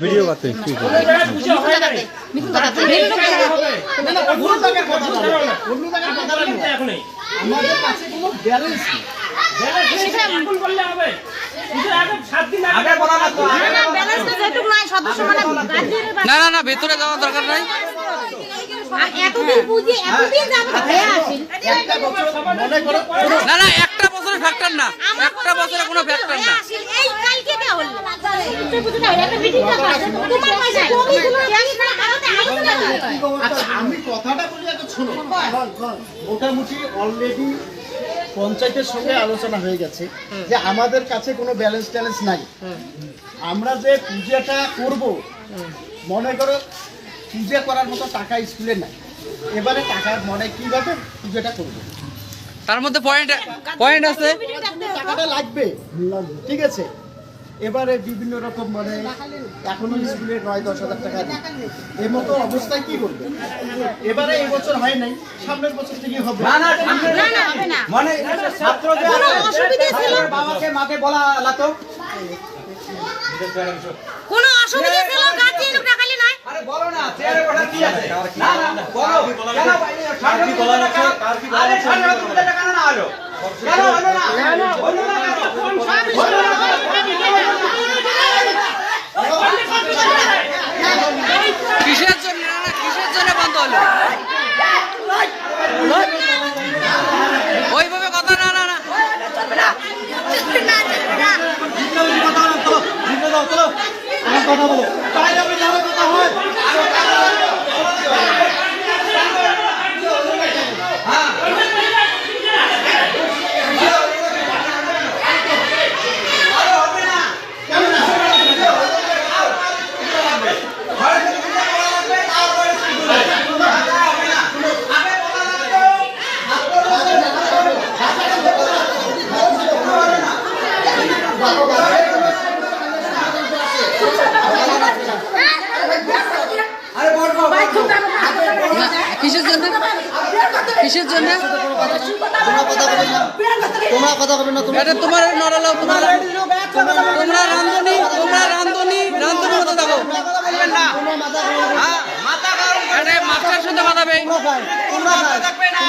Video করতে। আমাদের কাছে কোনো ব্যালেন্স নেই আগে বলা না তো না না ব্যালেন্স তো যেটুকু নাই সদস্য মানে না না ভেতরে যাওয়ার দরকার নাই এতদিন যাব হয়ে আসি একটা বছর মনে করো কোনো- না না একটা বছরের ফ্যাক্টর না একটা বছরে কোনো ফ্যাক্টর না এই কালকে দেওয়া হলো তুই বুঝতে পারলি একটা মিটিং করব তোমার পয়সা কমই ছিল ক্যাশ করে আরোতে আলোচনা করবে আচ্ছা আমি কথাটা বলি আগে শোনো। মোটামুটি অলরেডি পঞ্চায়েতের সঙ্গে আলোচনা হয়ে গেছে যে আমাদের কাছে কোনো ব্যালেন্স ট্যালেন্স নাই। আমরা যে পূজাটা করব মনে করো পূজা করার মতো টাকা স্কুলে নাই। এবারে টাকা মনে কীভাবে পূজাটা করব? তার মধ্যে পয়েন্ট পয়েন্ট আছে। টাকাটা লাগবে। ঠিক আছে? এবারে বিভিন্ন রকম মানে এখনও স্কুলে নয় দশ হাজার টাকা দিই এই মতো অবস্থায় কি করবে এবারে এই বছর হয় নাই সামনের বছর থেকে হবে না মানে ছাত্র যে কোনো আছে, অসুবিধা ছিল? তাদের বাবাকে মাকে বলা লাতো কোনো অসুবিধা ছিল গার্জিয়ান টাকালে নাই আরে বলো না চেয়ারে বসা কি আছে না না বলো কেন কার কি বলা আছে কার কি বলা আছে আরে সাড়ে টাকা না হলো কেন হলো না হলো না কেন? হলো না কিসের জন্য না না কিসের জন্য বন্ধ হলো ওইভাবে কথা না না না কিসের কিসের জন্য? তোমরা কথা বলবে না এটা তোমার নড়ালো তোমার তোমরা রান্ধনি তোমরা রান্ধনি রান্ধনি মতো দেখো না হ্যাঁ মাস্টার সাথে বাঁধাবে থাকবে না